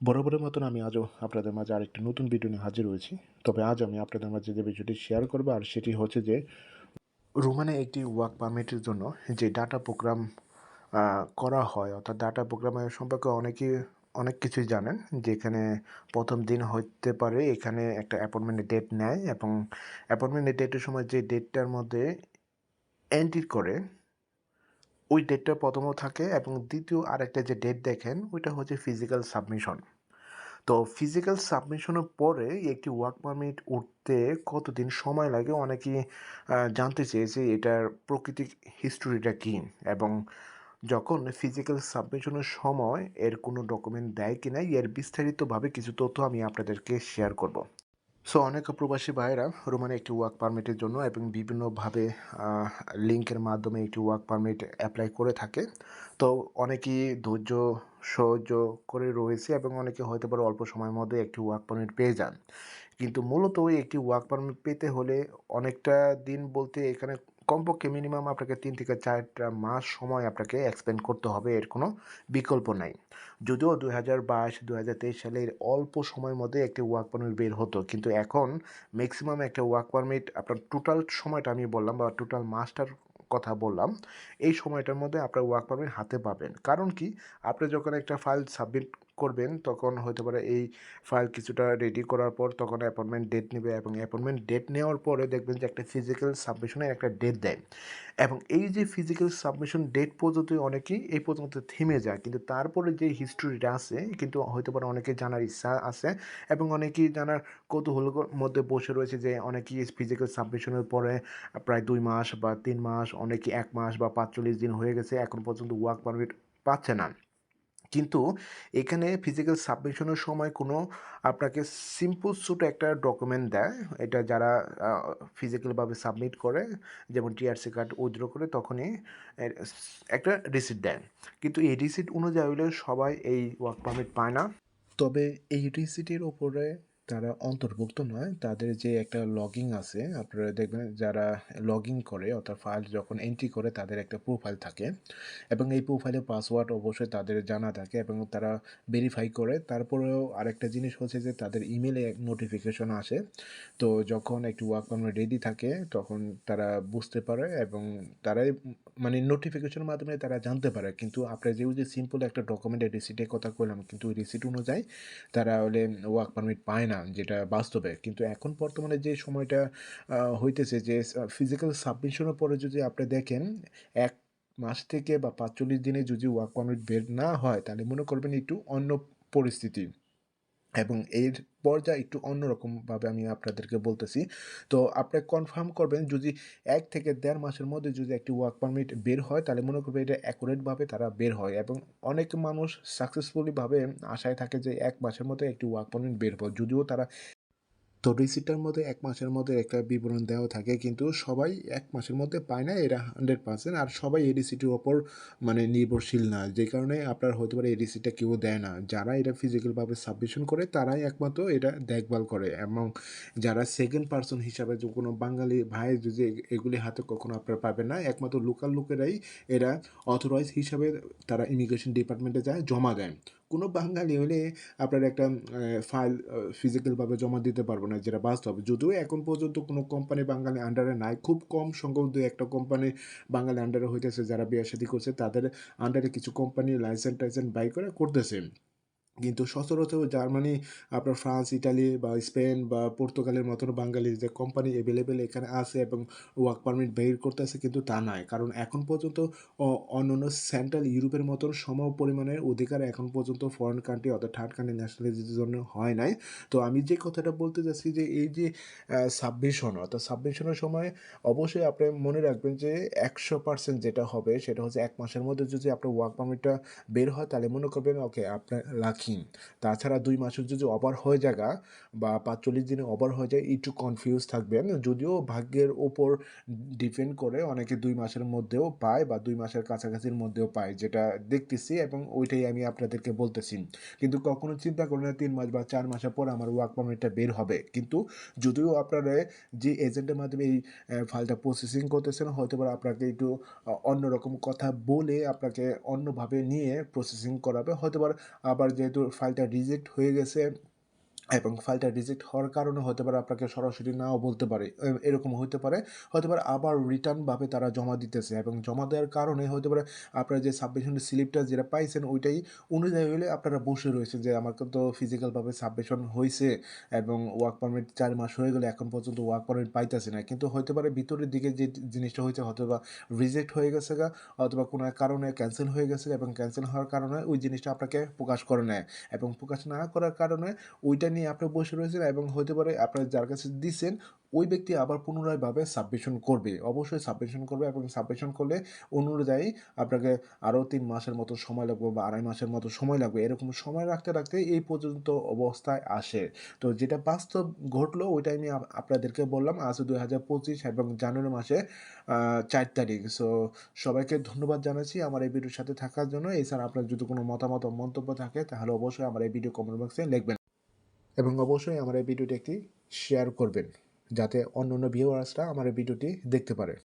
বরাবরের মতন আমি আজও আপনাদের মাঝে আরেকটি নতুন ভিডিও নিয়ে হাজির হয়েছি। তবে আজ আমি আপনাদের মাঝে যে ভিডিওটি শেয়ার করব, আর সেটি হচ্ছে যে রোমানে একটি ওয়ার্ক পারমিটের জন্য যে ডাটা প্রোগ্রাম করা হয়, অর্থাৎ ডাটা প্রোগ্রামের সম্পর্কে অনেকেই, অনেক কিছুই জানেন, যেখানে প্রথম দিন হতে পারে এখানে একটা অ্যাপয়েন্টমেন্টের ডেট নেয় এবং অ্যাপয়েন্টমেন্টের ডেটের সময় যে ডেটটার মধ্যে এন্ট্রি করে ওই ডেটটা প্রথমও থাকে এবং দ্বিতীয় আরেকটা যে ডেট দেখেন, ওইটা হচ্ছে ফিজিক্যাল সাবমিশন তো ফিজিক্যাল সাবমিশনের পরে একটি ওয়ার্ক পারমিট উঠতে কতদিন সময় লাগে অনেকেই জানতে চেয়েছে এটার প্রকৃতিক হিস্টোরিটা কী এবং যখন ফিজিক্যাল সাবমিশনের সময় এর কোনো ডকুমেন্ট দেয় কি না এর বিস্তারিতভাবে কিছু তথ্য আমি আপনাদেরকে শেয়ার করব। সো অনেক প্রবাসী ভাইয়েরা রোমানে একটি ওয়ার্ক পারমিটের জন্য এবং বিভিন্নভাবে লিঙ্কের মাধ্যমে একটি ওয়ার্ক পারমিট অ্যাপ্লাই করে থাকে। তো, অনেকেই ধৈর্য, সহ্য করে রয়েছে এবং অনেকে হয়তো পারে অল্প সময়ের মধ্যে একটি ওয়ার্ক পারমিট পেয়ে যান। কিন্তু মূলত একটি ওয়ার্ক পারমিট পেতে হলে অনেকটা দিন বলতে এখানে কমপক্ষে মিনিমাম আপনাকে তিন থেকে চারটা মাস সময় আপনাকে এক্সপেন্ড করতে হবে, এর কোনো বিকল্প নাই। যদিও দুই হাজার বাইশ দু হাজার তেইশ সালের অল্প সময়ের মধ্যে একটি ওয়ার্ক পারমিট বের হতো, কিন্তু এখন ম্যাক্সিমাম একটা ওয়ার্ক পারমিট আপনার টোটাল সময়টা আমি বললাম বা টোটাল মাসটার কথা বললাম, এই সময়টার মধ্যে আপনার ওয়ার্ক পারমিট হাতে পাবেন। কারণ কি? আপনি যখন একটা ফাইল সাবমিট করবেন, তখন হতে পারে এই ফাইল কিছুটা রেডি করার পর তখন অ্যাপয়েন্টমেন্ট ডেট নেবে এবং অ্যাপয়েন্টমেন্ট ডেট নেওয়ার পরে দেখবেন যে একটা ফিজিক্যাল সাবমিশনের একটা ডেট দেয়। এবং এই যে ফিজিক্যাল সাবমিশন ডেট পর্যন্ত অনেকেই এই পর্যন্ত থেমে যায়, কিন্তু তারপরে যে হিস্টোরিটা আছে, কিন্তু হয়তো পারে অনেকে জানার ইচ্ছা আছে এবং অনেকেই জানার কৌতূহলের মধ্যে বসে রয়েছে যে অনেকেই ফিজিক্যাল সাবমিশনের পরে প্রায় দুই মাস বা তিন মাস অনেকে এক মাস বা পাঁচচল্লিশ দিন হয়ে গেছে, এখন পর্যন্ত ওয়ার্ক পারমিট পাচ্ছে না। কিন্তু এখানে ফিজিক্যাল সাবমিশনের সময় কোনো আপনাকে সিম্পল সুট একটা ডকুমেন্ট দেয়। এটা যারা ফিজিক্যালভাবে সাবমিট করে, যেমন টিআরসি কার্ড উইথড্র করে, তখনই একটা রিসিট দেয়। কিন্তু এই রিসিট অনুযায়ী হলে সবাই এই ওয়ার্ক পারমিট পায় না। তবে এই রিসিটের ওপরে তারা অন্তর্ভুক্ত নয়। তাদের যে একটা লগিং আছে, আপনারা দেখবেন যারা লগিং করে অর্থাৎ ফাইল যখন এন্ট্রি করে, তাদের একটা প্রোফাইল থাকে এবং এই প্রোফাইলের পাসওয়ার্ড অবশ্যই তাদের জানা থাকে এবং তারা ভেরিফাই করে। তারপরেও আরেকটা জিনিস হচ্ছে যে, তাদের ইমেলে নোটিফিকেশন আসে। তো যখন একটি ওয়ার্ক পারমিট রেডি থাকে, তখন তারা বুঝতে পারে এবং তারাই মানে নোটিফিকেশনের মাধ্যমে তারা জানতে পারে। কিন্তু আপনার যেহেতু যে সিম্পল একটা ডকুমেন্টের রিসিটের কথা বললাম কিন্তু রিসিট অনুযায়ী তারা হলে ওয়ার্ক পারমিট পায় না। যেটা বাস্তবে। কিন্তু এখন বর্তমানে যে সময়টা হইতেছে যে ফিজিক্যাল সাবমিশনের পরে যদি আপনি দেখেন, এক মাস থেকে বা পাঁচচল্লিশ দিনে যদি ওয়ার্ক পারমিট বের না হয়, তাহলে মনে করবেন একটু অন্য পরিস্থিতি। এবং এর পর্যায়ে একটু অন্যরকমভাবে আমি আপনাদেরকে বলতেছি। তো আপনি কনফার্ম করবেন, যদি এক থেকে দেড় মাসের মধ্যে যদি একটি ওয়ার্ক পারমিট বের হয়, তাহলে মনে করবে এটা অ্যাকুরেটভাবে তারা বের হয় এবং অনেক মানুষ সাকসেসফুলিভাবে আশায় থাকে যে এক মাসের মধ্যে একটি ওয়ার্ক পারমিট বের হয় যদিও তারা তো রিসিপ্টটার মধ্যে এক মাসের মধ্যে একটা বিবরণ দেওয়া থাকে, কিন্তু সবাই এক মাসের মধ্যে পায় না, এরা হান্ড্রেড পার্সেন্ট আর সবাই এই রিসিপ্টের ওপর মানে নির্ভরশীল না। যে কারণে আপনার হতে পারে এই রিসিপ্টটা কেউ দেয় না। যারা এটা ফিজিক্যালভাবে সাবমিশন করে, তারাই একমাত্র এটা দেখভাল করে এবং যারা সেকেন্ড পার্সন হিসাবে যে কোনো বাঙালি ভাই যদি এগুলি হাতে কখনো আপনারা পাবেন না, একমাত্র লোকাল লোকেরাই এরা অথরাইজ হিসাবে তারা ইমিগ্রেশন ডিপার্টমেন্টে যায়, জমা দেয় কোনো বাঙালি হলে আপনার একটা ফাইল ফিজিক্যালভাবে জমা দিতে পারব না, যেটা বাস্তব। যদিও এখন পর্যন্ত কোনো কোম্পানি বাঙালি আন্ডারে নাই, খুব কম সংখ্যক দু একটা কোম্পানি বাঙালি আন্ডারে হইতেছে যারা বিয়ে শাদী করছে, তাদের আন্ডারে কিছু কোম্পানি লাইসেন্স টাইসেন্স বাই করে করতেছে। কিন্তু সচরাচর জার্মানি, আপনার ফ্রান্স, ইটালি বা স্পেন বা পর্তুগালের মতন বাঙালি যে কোম্পানি অ্যাভেলেবেল এখানে আছে এবং ওয়ার্ক পারমিট বের করতেছে কিন্তু তা নয়। কারণ এখন পর্যন্ত অন্যান্য সেন্ট্রাল ইউরোপের মতন সম পরিমাণের অধিকার এখন পর্যন্ত ফরেন কান্ট্রি অর্থাৎ থার্ড কান্ট্রি ন্যাশনালিটির জন্য হয় নাই। তো আমি যে কথাটা বলতে চাচ্ছি যে এই যে সাবমিশন অর্থাৎ সাবমিশনের সময় অবশ্যই আপনি মনে রাখবেন যে একশো পার্সেন্ট যেটা হবে সেটা হচ্ছে এক মাসের মধ্যে যদি আপনার ওয়ার্ক পারমিটটা বের হয় তাহলে মনে করবেন ওকে আপনার লাকি তাছাড়া দুই মাসের যদি ওভার হয়ে জায়গা বা পাঁচচল্লিশ দিনে ওভার হয়ে যায়, একটু কনফিউজ থাকবেন। যদিও ভাগ্যের ওপর ডিপেন্ড করে অনেকে দুই মাসের মধ্যেও পায় বা দুই মাসের কাছাকাছির মধ্যেও পায়, যেটা দেখতেছি এবং ওইটাই আমি আপনাদেরকে বলতেছি। কিন্তু কখনো চিন্তা করেন না, তিন মাস বা চার মাসের পর আমার ওয়ার্ক পারমিটটা বের হবে। কিন্তু যদিও আপনারা যে এজেন্টের মাধ্যমে এই ফাইলটা প্রসেসিং করতেছেন হয়তো আপনাকে একটু অন্যরকম কথা বলে আপনাকে অন্যভাবে নিয়ে প্রসেসিং করাবে। হয়তো আবার যেহেতু যেহেতু ফাইলটা রিজেক্ট হয়ে গেছে। এবং ফাইলটা রিজেক্ট হওয়ার কারণে হতে পারে আপনাকে সরাসরি নাও বলতে পারে এরকম হতে পারে। হতে পারে আবার রিটার্নভাবে তারা জমা দিতেছে এবং জমা দেওয়ার কারণে হতে পারে আপনারা যে সাবমিশনের স্লিপটা যেটা পাইছেন ওইটাই অনুযায়ী হলে আপনারা বসে রয়েছে যে আমার তো ফিজিক্যালভাবে সাবমিশন হয়েছে এবং ওয়ার্ক পারমিট চার মাস হয়ে গেলে এখন পর্যন্ত ওয়ার্ক পারমিট পাইতেছে না। কিন্তু হতে পারে ভিতরের দিকে যে জিনিসটা হয়েছে হয়তো বা রিজেক্ট হয়ে গেছে গা অথবা কোনো কারণে ক্যান্সেল হয়ে গেছে এবং ক্যান্সেল হওয়ার কারণে ওই জিনিসটা আপনাকে প্রকাশ করে নেয় এবং প্রকাশ না করার কারণে ওইটা নিয়ে আপনি বসে রয়েছেন এবং হতে পারে আপনার যার কাছে দিচ্ছেন ওই ব্যক্তি আবার পুনরায়ভাবে সাবমিশন করবে। অবশ্যই সাবমিশন করবে এবং সাবমিশন করলে অনুযায়ী আপনাকে আরও তিন মাসের মতো সময় লাগবে বা আড়াই মাসের মতো সময় লাগবে। এরকম সময় রাখতে রাখতে এই পর্যন্ত অবস্থায় আসে। তো যেটা বাস্তব ঘটলো, ওইটা আমি আপনাদেরকে বললাম, আজ দুই হাজার পঁচিশ এবং জানুয়ারি মাসে চার তারিখ। সো সবাইকে ধন্যবাদ জানাচ্ছি আমার এই ভিডিওর সাথে থাকার জন্য। এছাড়া আপনার যদি কোনো মতামত মন্তব্য থাকে, তাহলে অবশ্যই আমার এই ভিডিও কমেন্ট বক্সে লিখবেন। এবং অবশ্যই আমার এই ভিডিওটি একটি শেয়ার করবেন, যাতে অন্য অন্য ভিউয়ার্সরা আমার এই ভিডিওটি দেখতে পারে।